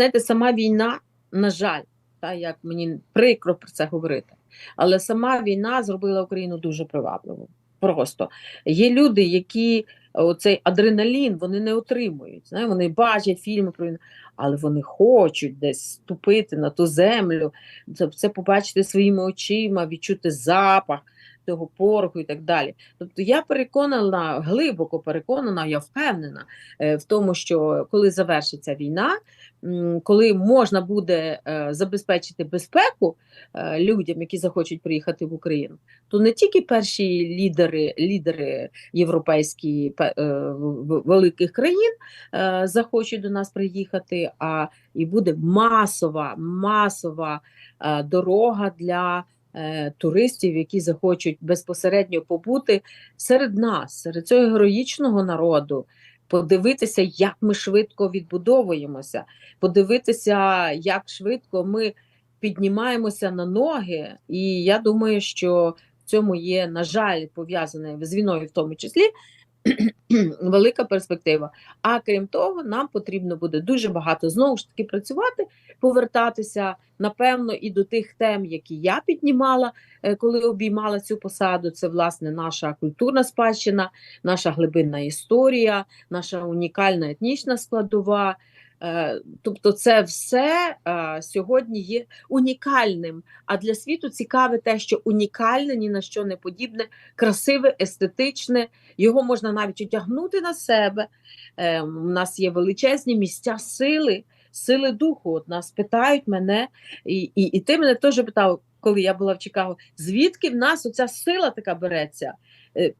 знаєте, сама війна, на жаль, та як мені прикро про це говорити, але сама війна зробила Україну дуже привабливою. Просто є люди, які оцей адреналін вони не отримують. Знає, вони бачать фільми про війну, але вони хочуть десь ступити на ту землю, це побачити своїми очима, відчути запах того пороху і так далі. Тобто я переконана, глибоко переконана, я впевнена е, в тому, що коли завершиться війна, коли можна буде е, забезпечити безпеку е, людям, які захочуть приїхати в Україну, то не тільки перші лідери, лідери європейські великих країн захочуть до нас приїхати, а і буде масова, масова дорога для туристів, які захочуть безпосередньо побути серед нас, серед цього героїчного народу. Подивитися, як ми швидко відбудовуємося, подивитися, як швидко ми піднімаємося на ноги. І я думаю, що в цьому є, на жаль, пов'язане з війною, в тому числі, велика перспектива. А крім того, нам потрібно буде дуже багато знову ж таки працювати, повертатися, напевно, і до тих тем, які я піднімала, е, коли обіймала цю посаду. Це власне наша культурна спадщина, наша глибинна історія, наша унікальна етнічна складова. Е, Тобто, це все е, сьогодні є унікальним. А для світу цікаве те, що унікальне, ні на що не подібне, красиве, естетичне. Його можна навіть одягнути на себе. Е, У нас є величезні місця сили, сили духу. От нас питають мене, і, і, і ти мене теж питав, коли я була в Чикаго, звідки в нас оця сила така береться? Е,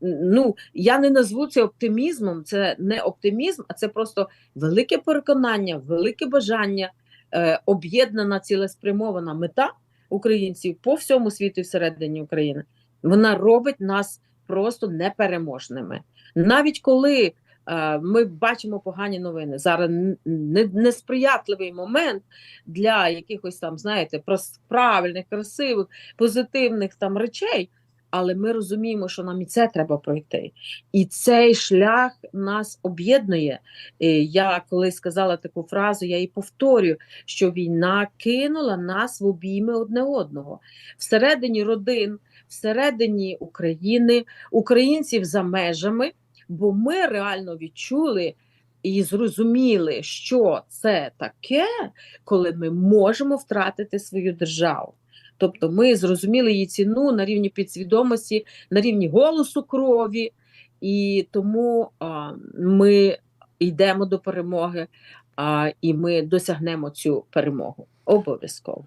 Ну, я не назву це оптимізмом, це не оптимізм, а це просто велике переконання, велике бажання, е, об'єднана цілеспрямована мета українців по всьому світу і всередині України. Вона робить нас просто непереможними. Навіть коли е, ми бачимо погані новини, зараз не- несприятливий момент для якихось там, знаєте, правильних, красивих, позитивних там речей. Але ми розуміємо, що нам і це треба пройти. І цей шлях нас об'єднує. Я колись сказала таку фразу, я її повторюю, що війна кинула нас в обійми одне одного. Всередині родин, всередині України, українців за межами, бо ми реально відчули і зрозуміли, що це таке, коли ми можемо втратити свою державу. Тобто ми зрозуміли її ціну на рівні підсвідомості, на рівні голосу крові, і тому а, ми йдемо до перемоги, а, і ми досягнемо цю перемогу обов'язково.